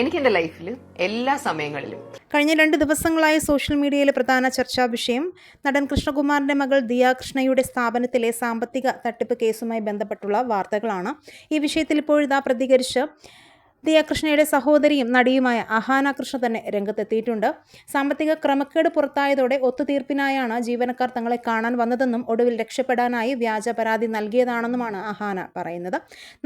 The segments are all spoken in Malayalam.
എനിക്ക് എന്റെ ലൈഫിൽ എല്ലാ സമയങ്ങളിലും. കഴിഞ്ഞ രണ്ട് ദിവസങ്ങളായി സോഷ്യൽ മീഡിയയിലെ പ്രധാന ചർച്ചാ വിഷയം നടൻ കൃഷ്ണകുമാറിന്റെ മകൾ ദിയ കൃഷ്ണയുടെ സ്ഥാപനത്തിലെ സാമ്പത്തിക തട്ടിപ്പ് കേസുമായി ബന്ധപ്പെട്ടുള്ള വാർത്തകളാണ്. ഈ വിഷയത്തിൽ ഇപ്പോഴിതാ പ്രതികരിച്ച് ദിയ കൃഷ്ണയുടെ സഹോദരിയും നടിയുമായ അഹാന കൃഷ്ണ തന്നെ രംഗത്തെത്തിയിട്ടുണ്ട്. സാമ്പത്തിക ക്രമക്കേട് പുറത്തായതോടെ ഒത്തുതീർപ്പിനായാണ് ജീവനക്കാർ തങ്ങളെ കാണാൻ വന്നതെന്നും ഒടുവിൽ രക്ഷപ്പെടാനായി വ്യാജ പരാതി നൽകിയതാണെന്നുമാണ് അഹാന പറയുന്നത്.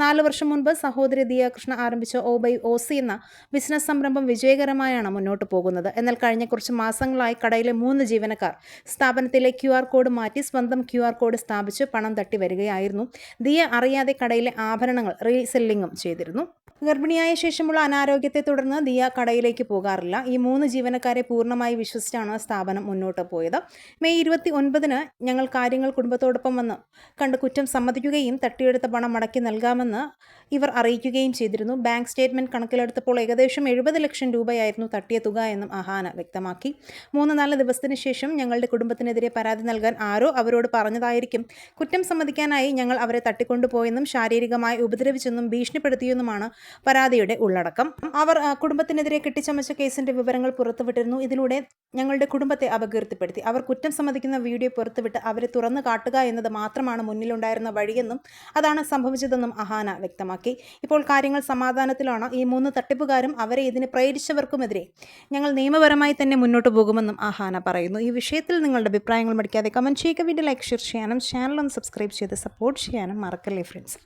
നാല് വർഷം മുൻപ് സഹോദരി ദിയ കൃഷ്ണ ആരംഭിച്ച ഓ ബൈ ഒ സി എന്ന ബിസിനസ് സംരംഭം വിജയകരമായാണ് മുന്നോട്ട് പോകുന്നത്. എന്നാൽ കഴിഞ്ഞ കുറച്ച് മാസങ്ങളായി കടയിലെ മൂന്ന് ജീവനക്കാർ സ്ഥാപനത്തിലെ ക്യു ആർ കോഡ് മാറ്റി സ്വന്തം ക്യു ആർ കോഡ് സ്ഥാപിച്ച് പണം തട്ടി വരികയായിരുന്നു. ദിയ അറിയാതെ കടയിലെ ആഭരണങ്ങൾ റീസെല്ലിങ്ങും ചെയ്തിരുന്നു. ഗർഭിണിയായ ശേഷമുള്ള അനാരോഗ്യത്തെ തുടർന്ന് ദിയ കടയിലേക്ക് പോകാറില്ല. ഈ മൂന്ന് ജീവനക്കാരെ പൂർണമായി വിശ്വസിച്ചാണ് സ്ഥാപനം മുന്നോട്ട് പോയത്. മെയ് ഇരുപത്തി ഒൻപതിന് ഞങ്ങൾ കാര്യങ്ങൾ കുടുംബത്തോടൊപ്പം വന്ന് കണ്ട് കുറ്റം സമ്മതിക്കുകയും തട്ടിയെടുത്ത പണം മടക്കി നൽകാമെന്ന് ഇവർ അറിയിക്കുകയും ചെയ്തിരുന്നു. ബാങ്ക് സ്റ്റേറ്റ്മെന്റ് കണക്കിലെടുത്തപ്പോൾ ഏകദേശം എഴുപത് ലക്ഷം രൂപയായിരുന്നു തട്ടിയ തുക എന്നും അഹാന വ്യക്തമാക്കി. മൂന്ന് നാല് ദിവസത്തിന് ശേഷം ഞങ്ങളുടെ കുടുംബത്തിനെതിരെ പരാതി നൽകാൻ ആരോ അവരോട് പറഞ്ഞതായിരിക്കും. കുറ്റം സമ്മതിക്കാനായി ഞങ്ങൾ അവരെ തട്ടിക്കൊണ്ടുപോയെന്നും ശാരീരികമായി ഉപദ്രവിച്ചെന്നും ഭീഷണിപ്പെടുത്തിയെന്നുമാണ് പരാതിയുടെ ഉള്ളടക്കം. അവർ കുടുംബത്തിനെതിരെ കെട്ടിച്ചമച്ച കേസിന്റെ വിവരങ്ങൾ പുറത്തുവിട്ടിരുന്നു. ഇതിലൂടെ ഞങ്ങളുടെ കുടുംബത്തെ അപകീർത്തിപ്പെടുത്തി. അവർ കുറ്റം സമ്മതിക്കുന്ന വീഡിയോ പുറത്തുവിട്ട് അവരെ തുറന്നു കാട്ടുക എന്നത് മാത്രമാണ് മുന്നിലുണ്ടായിരുന്ന വഴിയെന്നും അതാണ് സംഭവിച്ചതെന്നും അഹാന വ്യക്തമാക്കി. ഇപ്പോൾ കാര്യങ്ങൾ സമാധാനത്തിലാണ്. ഈ മൂന്ന് തട്ടിപ്പുകാരും അവരെ ഇതിന് പ്രേരിച്ചവർക്കുമെതിരെ ഞങ്ങൾ നിയമപരമായി തന്നെ മുന്നോട്ട് പോകുമെന്നും അഹാന പറയുന്നു. ഈ വിഷയത്തിൽ നിങ്ങളുടെ അഭിപ്രായങ്ങൾ മടിക്കാതെ കമന്റ് ചെയ്യുക. വീഡിയോ ലൈക്ക് ഷെയർ ചെയ്യാനും ചാനൽ ഒന്ന് സബ്സ്ക്രൈബ് ചെയ്ത് സപ്പോർട്ട് ചെയ്യാനും മറക്കല്ലേ ഫ്രണ്ട്സ്?